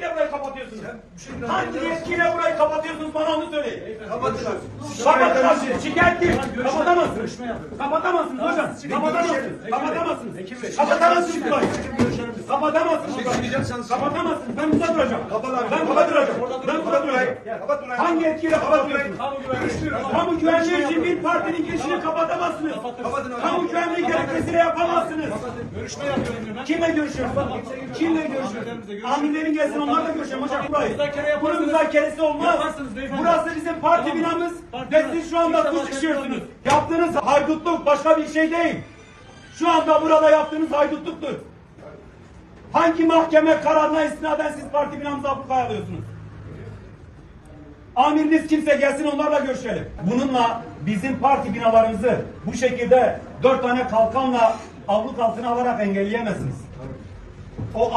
kapatıyorsunuz? şey Hangi yetkiyle burayı kapatıyorsunuz bana onu söyleyin. Kapatın. Kapatamazsınız. Şikayet değil. Kapatamazsınız. Kapatamazsınız hocam. Kapatamazsınız. Kapatamazsınız. Kapatamazsınız burayı. Kapatamazsınız burayı. Kapatamazsınız. Ben burada duracağım. Ben burada duracağım. Ben. Kapat burayı. Hangi yetkiyle kapatıyorsunuz? Kamu güvenliği için bir partinin girişini kapatamazsınız. Kamu güvenliği gerekçesiyle yapamazsınız. Görüşme yapıyorum ben. Kimle görüşüyorsunuz? Kimle görüşüyorsunuz? Amirlerin gelsin onlarla görüşelim hocam burayı. Bunun müzakeresi olmaz. Burası bizim parti binamız ve siz şu anda suç işliyorsunuz. Yaptığınız haydutluk başka bir şey değil. Şu anda burada yaptığınız haydutluktur. Hangi mahkeme kararına istinaden siz parti binamızı ablukaya alıyorsunuz? Amiriniz kimse gelsin onlarla görüşelim. Bununla bizim parti binalarımızı bu şekilde dört tane kalkanla abluk altına alarak engelleyemezsiniz. O